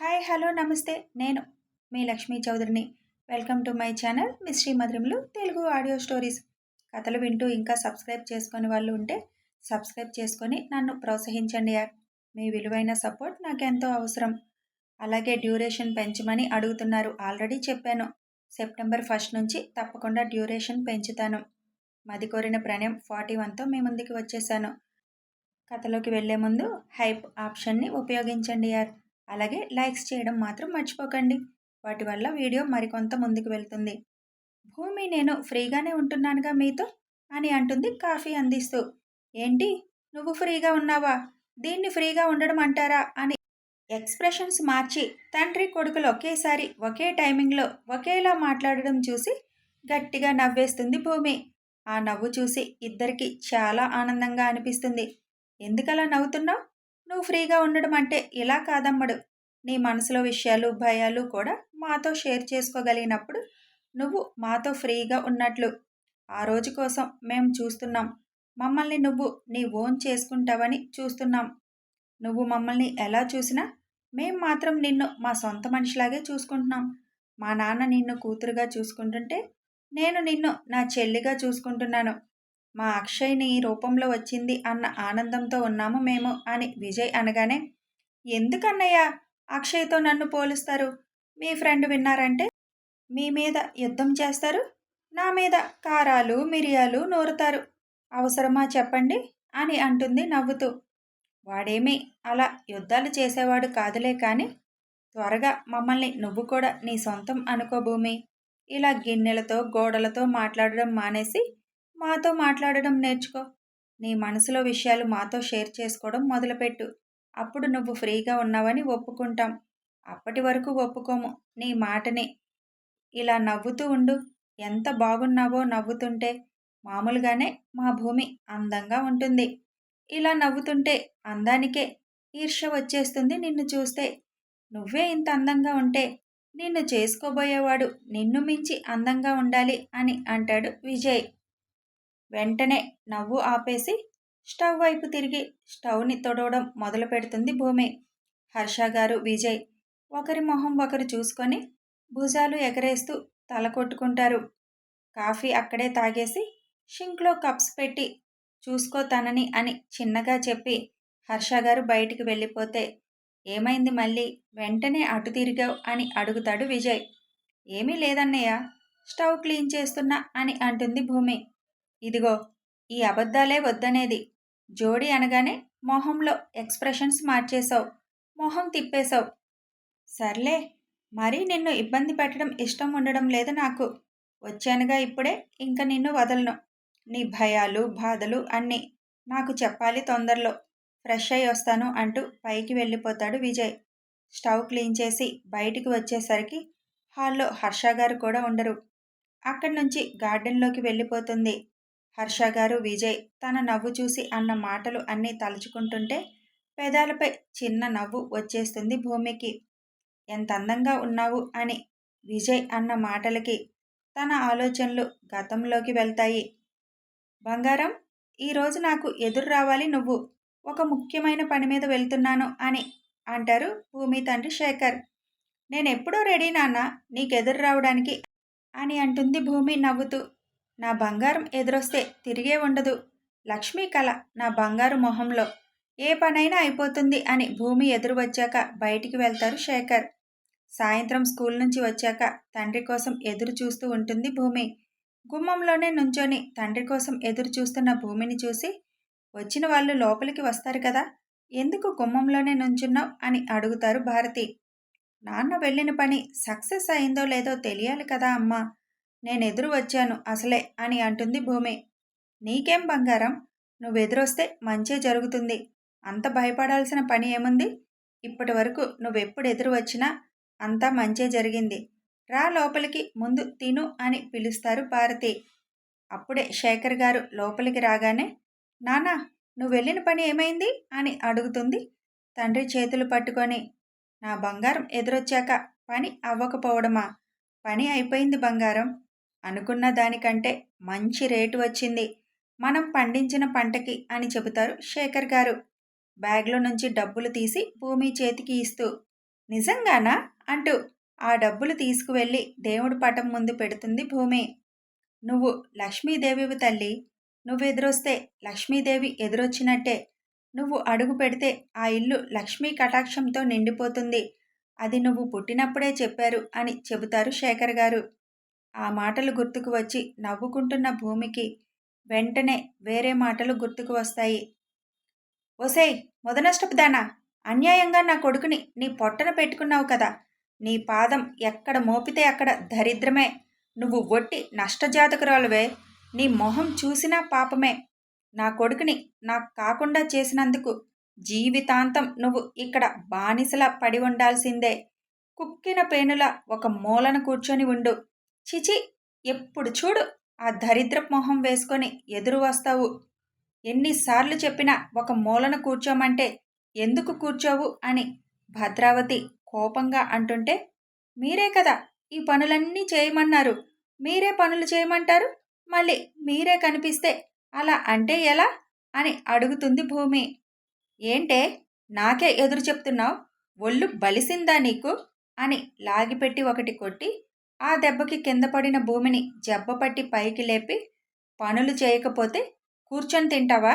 Hi hello నమస్తే. నేను మీ Lakshmi చౌదరిని. Welcome to my channel mystery మధురములు Telugu audio stories. కథలు వింటూ ఇంకా సబ్స్క్రైబ్ చేసుకుని వాళ్ళు ఉంటే సబ్స్క్రైబ్ చేసుకొని నన్ను ప్రోత్సహించండి యార్. మీ విలువైన సపోర్ట్ నాకు ఎంతో అవసరం. అలాగే డ్యూరేషన్ పెంచమని అడుగుతున్నారు. ఆల్రెడీ చెప్పాను. సెప్టెంబర్ ఫస్ట్ నుంచి తప్పకుండా డ్యూరేషన్ పెంచుతాను. మది కోరిన ప్రణయం ఫార్టీ వన్తో మీ ముందుకు వచ్చేసాను. కథలోకి వెళ్ళే ముందు హైప్ ఆప్షన్ని ఉపయోగించండి యార్. అలాగే లైక్స్ చేయడం మాత్రం మర్చిపోకండి. వాటి వల్ల వీడియో మరికొంత ముందుకు వెళ్తుంది. భూమి నేను ఫ్రీగానే ఉంటున్నానుగా మీతో? అని అంటుంది కాఫీ అందిస్తూ. ఏంటి? నువ్వు ఫ్రీగా ఉన్నావా? దీన్ని ఫ్రీగా ఉండడం అంటారా? అని ఎక్స్ప్రెషన్స్ మార్చి తండ్రి కొడుకులు ఒకేసారి ఒకే టైమింగ్లో ఒకేలా మాట్లాడడం చూసి గట్టిగా నవ్వేస్తుంది భూమి. ఆ నవ్వు చూసి ఇద్దరికి చాలా ఆనందంగా అనిపిస్తుంది. ఎందుకలా నవ్వుతున్నావు? నువ్వు ఫ్రీగా ఉండడం అంటే ఇలా కాదమ్మడు. నీ మనసులో విషయాలు భయాలు కూడా మాతో షేర్ చేసుకోగలిగినప్పుడు నువ్వు మాతో ఫ్రీగా ఉన్నట్లు. ఆ రోజు కోసం మేము చూస్తున్నాం. మమ్మల్ని నువ్వు నీ ఓన్ చేసుకుంటావని చూస్తున్నాం. నువ్వు మమ్మల్ని ఎలా చూసినా మేం మాత్రం నిన్ను మా సొంత మనిషిలాగే చూసుకుంటున్నాం. మా నాన్న నిన్ను కూతురుగా చూసుకుంటుంటే నేను నిన్ను నా చెల్లిగా చూసుకుంటున్నాను. మా అక్షయ్ని నీ రూపంలో వచ్చింది అన్న ఆనందంతో ఉన్నాము మేము అని విజయ్ అనగానే ఎందుకన్నయ్యా? అక్షయ్తో నన్ను పోలుస్తారు. మీ ఫ్రెండ్ విన్నారంటే మీ మీద యుద్ధం చేస్తారు. నా మీద కారాలు మిరియాలు నూరుతారు. అవసరమా చెప్పండి అని అంటుంది నవ్వుతూ. వాడేమీ అలా యుద్ధాలు చేసేవాడు కాదులే కానీ త్వరగా మమ్మల్ని నువ్వు కూడా నీ సొంతం అనుకో భూమి. ఇలా గిన్నెలతో గోడలతో మాట్లాడడం మానేసి మాతో మాట్లాడడం నేర్చుకో. నీ మనసులో విషయాలు మాతో షేర్ చేసుకోవడం మొదలుపెట్టు. అప్పుడు నువ్వు ఫ్రీగా ఉన్నావని ఒప్పుకుంటాం. అప్పటి వరకు ఒప్పుకోము. నీ మాటని. ఇలా నవ్వుతూ ఉండు. ఎంత బాగున్నావో నవ్వుతుంటే మామూలుగానే మా భూమి అందంగా ఉంటుంది. ఇలా నవ్వుతుంటే అందానికే ఈర్ష వచ్చేస్తుంది నిన్ను చూస్తే. నువ్వే ఇంత అందంగా ఉంటే నిన్ను చేసుకోబోయేవాడు నిన్ను మించి అందంగా ఉండాలి అని అంటాడు విజయ్. వెంటనే నవ్వు ఆపేసి స్టవ్ వైపు తిరిగి స్టవ్ని తొడవడం మొదలు పెడుతుంది భూమి. హర్ష గారు విజయ్ ఒకరి మొహం ఒకరు చూసుకొని భుజాలు ఎగరేస్తూ తల కొట్టుకుంటారు. కాఫీ అక్కడే తాగేసి షింక్లో కప్స్ పెట్టి చూసుకో తనని అని చిన్నగా చెప్పి హర్ష గారు బయటికి వెళ్ళిపోతే ఏమైంది మళ్ళీ? వెంటనే అటు తిరిగావు అని అడుగుతాడు విజయ్. ఏమీ లేదన్నయ్య స్టవ్ క్లీన్ చేస్తున్నా అని అంటుంది భూమి. ఇదిగో ఈ అబద్ధాలే వద్దనేది. జోడి అనగానే మొహంలో ఎక్స్ప్రెషన్స్ మార్చేశావు. మొహం తిప్పేశావు. సర్లే మరీ నిన్ను ఇబ్బంది పెట్టడం ఇష్టం ఉండడం లేదు నాకు. వచ్చానుగా ఇప్పుడే ఇంకా నిన్ను వదలను. నీ భయాలు బాధలు అన్నీ నాకు చెప్పాలి తొందరలో. ఫ్రెష్ అయి వస్తాను అంటూ పైకి వెళ్ళిపోతాడు విజయ్. స్టవ్ క్లీన్ చేసి బయటికి వచ్చేసరికి హాల్లో హర్ష గారు కూడా ఉండరు. అక్కడి నుంచి గార్డెన్లోకి వెళ్ళిపోతుంది. హర్ష గారు విజయ్ తన నవ్వు చూసి అన్న మాటలు అన్నీ తలుచుకుంటుంటే పెదాలపై చిన్న నవ్వు వచ్చేస్తుంది భూమికి. ఎంత అందంగా ఉన్నావు అని విజయ్ అన్న మాటలకి తన ఆలోచనలు గతంలోకి వెళ్తాయి. బంగారం ఈరోజు నాకు ఎదురు రావాలి నువ్వు. ఒక ముఖ్యమైన పని మీద వెళ్తున్నాను అని అంటారు భూమి తండ్రి శేఖర్. నేను రెడీ నాన్న నీకు ఎదురు రావడానికి అని అంటుంది భూమి నవ్వుతూ. నా బంగారం ఎదురొస్తే తిరిగే ఉండదు. లక్ష్మీ కళ నా బంగారు మొహంలో. ఏ పనైనా అయిపోతుంది అని భూమి ఎదురు వచ్చాక బయటికి వెళ్తారు శేఖర్. సాయంత్రం స్కూల్ నుంచి వచ్చాక తండ్రి కోసం ఎదురు చూస్తూ ఉంటుంది భూమి. గుమ్మంలోనే నుంచొని తండ్రి కోసం ఎదురు చూస్తున్న భూమిని చూసి వచ్చిన వాళ్ళు లోపలికి వస్తారు కదా ఎందుకు గుమ్మంలోనే నుంచున్నావు? అని అడుగుతారు భారతి. నాన్న వెళ్ళిన పని సక్సెస్ అయిందో లేదో తెలియాలి కదా అమ్మా నేను ఎదురు వచ్చాను. అసలే అని అంటుంది భూమి. నీకేం బంగారం? నువ్వు ఎదురొస్తే మంచే జరుగుతుంది. అంత భయపడాల్సిన పని ఏముంది? ఇప్పటి వరకు నువ్వెప్పుడు ఎదురు వచ్చినా అంతా మంచే జరిగింది. రా లోపలికి ముందు తిను అని పిలుస్తారు భారతి. అప్పుడే శేఖర్ గారు లోపలికి రాగానే నానా నువ్వు వెళ్ళిన పని ఏమైంది? అని అడుగుతుంది తండ్రి చేతులు పట్టుకొని. నా బంగారం ఎదురొచ్చాక పని అవ్వకపోవడమా? పని అయిపోయింది బంగారం. అనుకున్న దానికంటే మంచి రేటు వచ్చింది. మనం పండించిన పంటకి అని చెబుతారు శేఖర్ గారు. బ్యాగ్లో నుంచి డబ్బులు తీసి భూమి చేతికి ఇస్తూ నిజంగానా? అంటూ ఆ డబ్బులు తీసుకువెళ్ళి దేవుడి పటం ముందు పెడుతుంది భూమి. నువ్వు లక్ష్మీదేవివి తల్లి. నువ్వు ఎదురొస్తే లక్ష్మీదేవి ఎదురొచ్చినట్టే. నువ్వు అడుగు పెడితే ఆ ఇల్లు లక్ష్మీ కటాక్షంతో నిండిపోతుంది. అది నువ్వు పుట్టినప్పుడే చెప్పారు అని చెబుతారు శేఖర్ గారు. ఆ మాటలు గుర్తుకు వచ్చి నవ్వుకుంటున్న భూమికి వెంటనే వేరే మాటలు గుర్తుకు వస్తాయి. ఒసేయ్ మొదనష్టపుదానా? అన్యాయంగా నా కొడుకుని నీ పొట్టన పెట్టుకున్నావు కదా. నీ పాదం ఎక్కడ మోపితే అక్కడ దరిద్రమే. నువ్వు ఒట్టి నష్టజాతకురాలువే. నీ మొహం చూసినా పాపమే. నా కొడుకుని నాకు కాకుండా చేసినందుకు జీవితాంతం నువ్వు ఇక్కడ బానిసలా పడి ఉండాల్సిందే. కుక్కిన పేనుల ఒక మూలన కూర్చొని ఉండు. చిచి ఎప్పుడు చూడు ఆ దరిద్ర మొహం వేసుకొని ఎదురు వస్తావు. ఎన్నిసార్లు చెప్పినా ఒక మూలన కూర్చోమంటే ఎందుకు కూర్చోవు అని భద్రావతి కోపంగా అంటుంటే మీరే కదా ఈ పనులన్నీ చేయమన్నారు. మీరే పనులు చేయమంటారు? మళ్ళీ మీరే కనిపిస్తే అలా అంటే ఎలా? అని అడుగుతుంది భూమి. ఏంటే నాకే ఎదురు చెప్తున్నావు? ఒళ్ళు బలిసిందా నీకు? అని లాగిపెట్టి ఒకటి కొట్టి ఆ దెబ్బకి కింద పడిన భూమిని జబ్బపట్టి పైకి లేపి పనులు చేయకపోతే కూర్చొని తింటావా?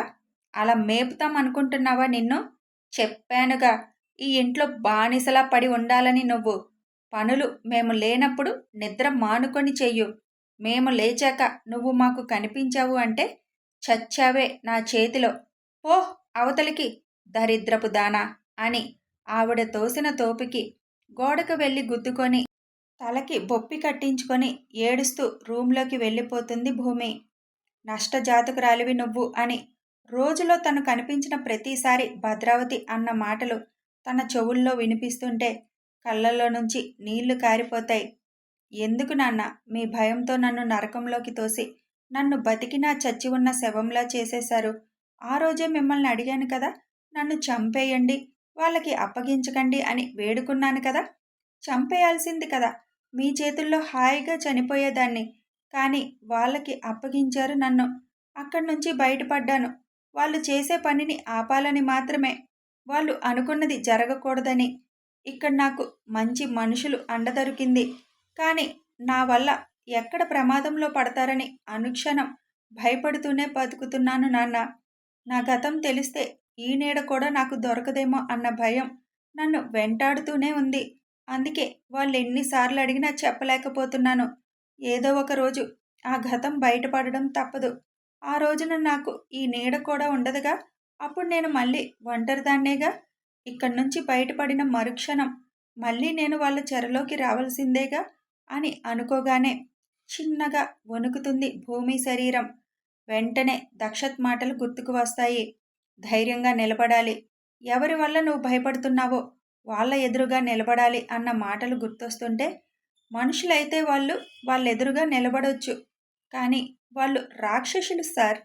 అలా మేపుతాం అనుకుంటున్నావా నిన్ను? చెప్పానుగా. ఈ ఇంట్లో బానిసలా పడి ఉండాలని నువ్వు. పనులు మేము లేనప్పుడు నిద్ర మానుకొని చెయ్యు. మేము లేచాక నువ్వు మాకు కనిపించావు అంటే చచ్చావే నా చేతిలో. ఓ అవతలికి. దరిద్రపు దానా అని ఆవిడ తోసిన తోపికి గోడకు వెళ్ళి గుద్దుకొని తలకి బొప్పి కట్టించుకొని ఏడుస్తూ రూంలోకి వెళ్ళిపోతుంది భూమి. నష్టజాతకురాలివి నువ్వు అని రోజులో తను కనిపించిన ప్రతిసారి భద్రావతి అన్న మాటలు తన చెవుల్లో వినిపిస్తుంటే కళ్ళల్లో నుంచి నీళ్ళు కారిపోతాయి. ఎందుకు నాన్న? మీ భయంతో నన్ను నరకంలోకి తోసి నన్ను బతికినా చచ్చి ఉన్న శవంలా చేసేశారు. ఆ రోజే మిమ్మల్ని అడిగాను కదా? నన్ను చంపేయండి వాళ్ళకి అప్పగించకండి అని వేడుకున్నాను కదా? చంపేయాల్సింది కదా. మీ చేతుల్లో హాయిగా చనిపోయేదాన్ని. కానీ వాళ్ళకి అప్పగించారు నన్ను. అక్కడి నుంచి బయటపడ్డాను. వాళ్ళు చేసే పనిని ఆపాలని మాత్రమే. వాళ్ళు అనుకున్నది జరగకూడదని. ఇక్కడ నాకు మంచి మనుషులు అండదొరికింది కానీ నా వల్ల ఎక్కడ ప్రమాదంలో పడతారని అనుక్షణం భయపడుతూనే బతుకుతున్నాను నాన్న. నా గతం తెలిస్తే ఈ నీడ కూడా నాకు దొరకదేమో అన్న భయం నన్ను వెంటాడుతూనే ఉంది. అందుకే వాళ్ళు ఎన్నిసార్లు అడిగినా చెప్పలేకపోతున్నాను. ఏదో ఒక రోజు ఆ గతం బయటపడడం తప్పదు. ఆ రోజున నాకు ఈ నీడ కూడా ఉండదుగా. అప్పుడు నేను మళ్ళీ ఒంటరిదాన్నేగా ఇక్కడి నుంచి బయటపడిన మరుక్షణం మళ్ళీ నేను వాళ్ళ చెరలోకి రావాల్సిందేగా అని అనుకోగానే చిన్నగా వణుకుతుంది భూమి శరీరం. వెంటనే దక్షత్ మాటలు గుర్తుకు వస్తాయి. ధైర్యంగా నిలబడాలి. ఎవరి వల్ల నువ్వు భయపడుతున్నావో వాళ్ళ ఎదురుగా నిలబడాలి అన్న మాటలు గుర్తొస్తుంటే మనుషులైతే వాళ్ళు వాళ్ళ ఎదురుగా నిలబడవచ్చు కానీ వాళ్ళు రాక్షసులు సార్.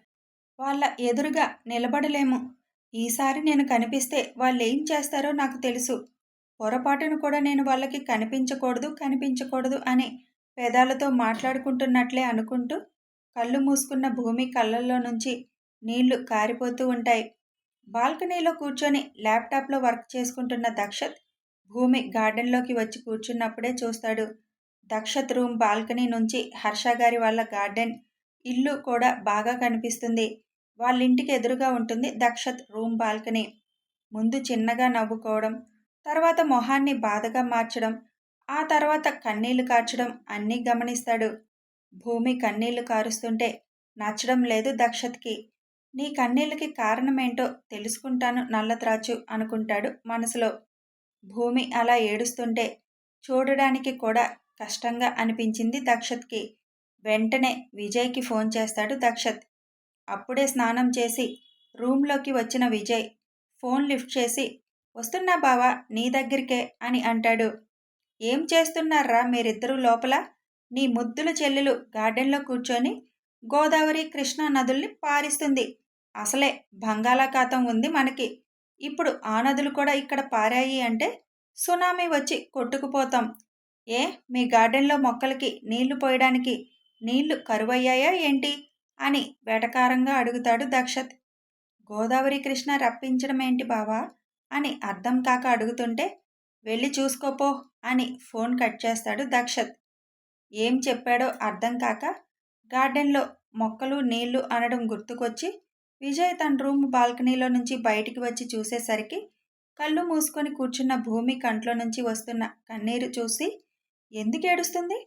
వాళ్ళ ఎదురుగా నిలబడలేము. ఈసారి నేను కనిపిస్తే వాళ్ళు ఏం చేస్తారో నాకు తెలుసు. పొరపాటును కూడా నేను వాళ్ళకి కనిపించకూడదు కనిపించకూడదు అని పేదాలతో మాట్లాడుకుంటున్నట్లే అనుకుంటూ కళ్ళు మూసుకున్న భూమి కళ్ళల్లో నుంచి నీళ్ళు కారిపోతూ ఉంటాయి. బాల్కనీలో కూర్చొని ల్యాప్టాప్లో వర్క్ చేసుకుంటున్న దక్షత్ భూమి గార్డెన్లోకి వచ్చి కూర్చున్నప్పుడే చూస్తాడు. దక్షత్ రూమ్ బాల్కనీ నుంచి హర్ష గారి వాళ్ళ గార్డెన్ ఇల్లు కూడా బాగా కనిపిస్తుంది. వాళ్ళ ఇంటికి ఎదురుగా ఉంటుంది దక్షత్ రూమ్ బాల్కనీ. ముందు చిన్నగా నవ్వుకోవడం తర్వాత మొహాన్ని బాధగా మార్చడం ఆ తర్వాత కన్నీళ్ళు కార్చడం అన్నీ గమనిస్తాడు. భూమి కన్నీళ్ళు కారుస్తుంటే నచ్చడం లేదు దక్షత్కి. నీ కన్నీళ్ళకి కారణమేంటో తెలుసుకుంటాను నల్లత్రాచు అనుకుంటాడు మనసులో. భూమి అలా ఏడుస్తుంటే చూడడానికి కూడా కష్టంగా అనిపించింది దక్షత్కి. వెంటనే విజయ్కి ఫోన్ చేస్తాడు దక్షత్. అప్పుడే స్నానం చేసి రూమ్లోకి వచ్చిన విజయ్ ఫోన్ లిఫ్ట్ చేసి వస్తున్నా బావా నీ దగ్గరికే అని అంటాడు. ఏం చేస్తున్నారా మీరిద్దరూ లోపల? నీ ముద్దుల చెల్లెలు గార్డెన్లో కూర్చొని గోదావరి కృష్ణా నదుల్ని పారిస్తుంది. అసలే బంగాళాఖాతం ఉంది మనకి. ఇప్పుడు ఆ నదులు కూడా ఇక్కడ పారాయి అంటే సునామీ వచ్చి కొట్టుకుపోతాం. ఏ? మీ గార్డెన్లో మొక్కలకి నీళ్ళు పోయడానికి నీళ్ళు కరువయ్యాయా ఏంటి? అని వెటకారంగా అడుగుతాడు దక్షత్. గోదావరి కృష్ణ రప్పించడం ఏంటి బావా? అని అర్థం కాక అడుగుతుంటే వెళ్ళి చూసుకోపో అని ఫోన్ కట్ చేస్తాడు దక్షత్. ఏం చెప్పాడో అర్థం కాక గార్డెన్లో మొక్కలు నీళ్ళు అనడం గుర్తుకొచ్చి విజయ్ తన రూమ్ బాల్కనీలో నుంచి బయటికి వచ్చి చూసేసరికి కళ్ళు మూసుకొని కూర్చున్న భూమి కంట్లో నుంచి వస్తున్న కన్నీరు చూసి ఎందుకు ఏడుస్తుంది?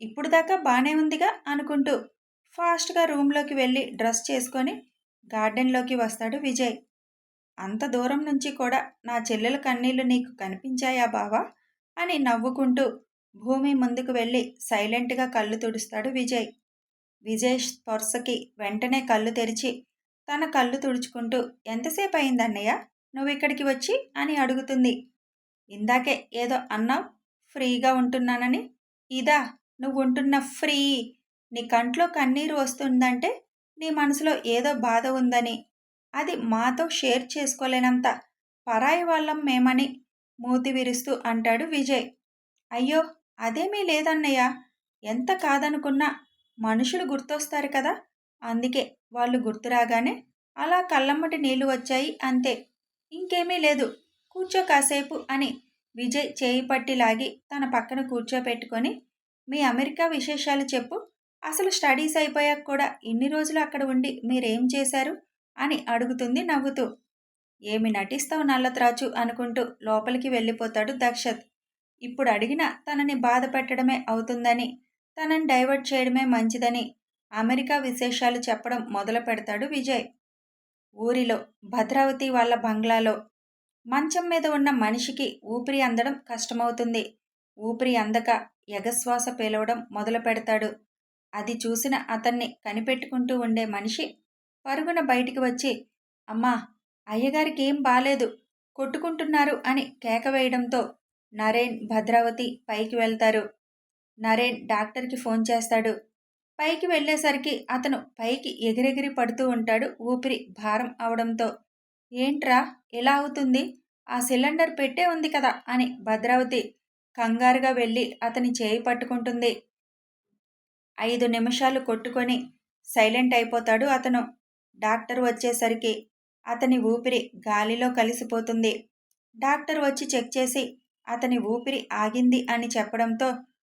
ఇప్పుడు దాకా బాగానే ఉందిగా అనుకుంటూ ఫాస్ట్గా రూమ్లోకి వెళ్ళి డ్రెస్ చేసుకొని గార్డెన్లోకి వస్తాడు విజయ్. అంత దూరం నుంచి కూడా నా చెల్లెల కన్నీళ్ళు నీకు కనిపించాయా బావా? అని నవ్వుకుంటూ భూమి ముందుకు వెళ్ళి సైలెంట్గా కళ్ళు తుడుస్తాడు విజయ్. విజయ్ స్పర్శకి వెంటనే కళ్ళు తెరిచి తన కళ్ళు తుడుచుకుంటూ ఎంతసేపు అయిందన్నయ్య నువ్వు ఇక్కడికి వచ్చి? అని అడుగుతుంది. ఇందాకే ఏదో అన్నావు? ఫ్రీగా ఉంటున్నానని? ఇదా నువ్వు ఉంటున్న ఫ్రీ. నీ కంట్లో కన్నీరు వస్తుందంటే నీ మనసులో ఏదో బాధ ఉందని. అది మాతో షేర్ చేసుకోలేనంత పరాయి వాళ్ళం మేమని మూతి విరుస్తూ అంటాడు విజయ్. అయ్యో అదేమీ లేదన్నయ్య. ఎంత కాదనుకున్నా మనుషులు గుర్తొస్తారు కదా? అందుకే వాళ్ళు గుర్తురాగానే అలా కళ్ళమ్మటి నీళ్ళు వచ్చాయి అంతే. ఇంకేమీ లేదు. కూర్చో కాసేపు అని విజయ్ చేయి పట్టి లాగి తన పక్కన కూర్చోపెట్టుకొని మీ అమెరికా విశేషాలు చెప్పు. అసలు స్టడీస్ అయిపోయాక కూడా ఇన్ని రోజులు అక్కడ ఉండి మీరేం చేశారు? అని అడుగుతుంది నవ్వుతూ. ఏమి నటిస్తావు నల్లత్రాచు అనుకుంటూ లోపలికి వెళ్ళిపోతాడు దక్షత్. ఇప్పుడు అడిగిన తనని బాధ పెట్టడమే అవుతుందని తనని డైవర్ట్ చేయడమే మంచిదని అమెరికా విశేషాలు చెప్పడం మొదలు పెడతాడు విజయ్. ఊరిలో భద్రావతి వాళ్ళ బంగ్లాలో మంచం మీద ఉన్న మనిషికి ఊపిరి అందడం కష్టమవుతుంది. ఊపిరి అందక ఎగశ్వాస పేలవడం మొదలు పెడతాడు. అది చూసిన అతన్ని కనిపెట్టుకుంటూ ఉండే మనిషి పరుగున బయటికి వచ్చి అమ్మా అయ్యగారికి ఏం బాలేదు కొట్టుకుంటున్నారు అని కేక వేయడంతో నరేన్ భద్రావతి పైకి వెళ్తారు. నరేన్ డాక్టర్కి ఫోన్ చేస్తాడు. పైకి వెళ్ళేసరికి అతను పైకి ఎగిరెగిరి పడుతూ ఉంటాడు ఊపిరి భారం అవడంతో. ఏంట్రా? ఎలా అవుతుంది? ఆ సిలిండర్ పెట్టే ఉంది కదా అని భద్రావతి కంగారుగా వెళ్ళి అతని చేయి పట్టుకుంటుంది. ఐదు నిమిషాలు కొట్టుకొని సైలెంట్ అయిపోతాడు అతను. డాక్టర్ వచ్చేసరికి అతని ఊపిరి గాలిలో కలిసిపోతుంది. డాక్టర్ వచ్చి చెక్ చేసి అతని ఊపిరి ఆగింది అని చెప్పడంతో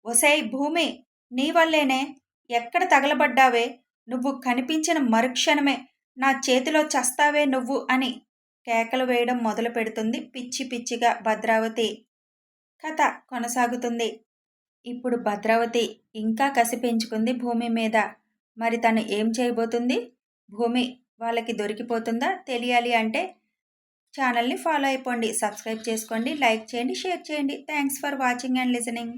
ఒసై భూమి నీ వల్లేనే. ఎక్కడ తగలబడ్డావే? నువ్వు కనిపించిన మరుక్షణమే. నా చేతిలో చస్తావే నువ్వు అని కేకలు వేయడం మొదలు పెడుతుంది పిచ్చి పిచ్చిగా భద్రావతి. కథ కొనసాగుతుంది. ఇప్పుడు భద్రావతి ఇంకా కసి పెంచుకుంది భూమి మీద. మరి తను ఏం చేయబోతుంది? భూమి వాళ్ళకి దొరికిపోతుందా? తెలియాలి అంటే ఛానల్ని ఫాలో అయిపోండి సబ్స్క్రైబ్ చేసుకోండి లైక్ చేయండి షేర్ చేయండి. Thanks for watching and listening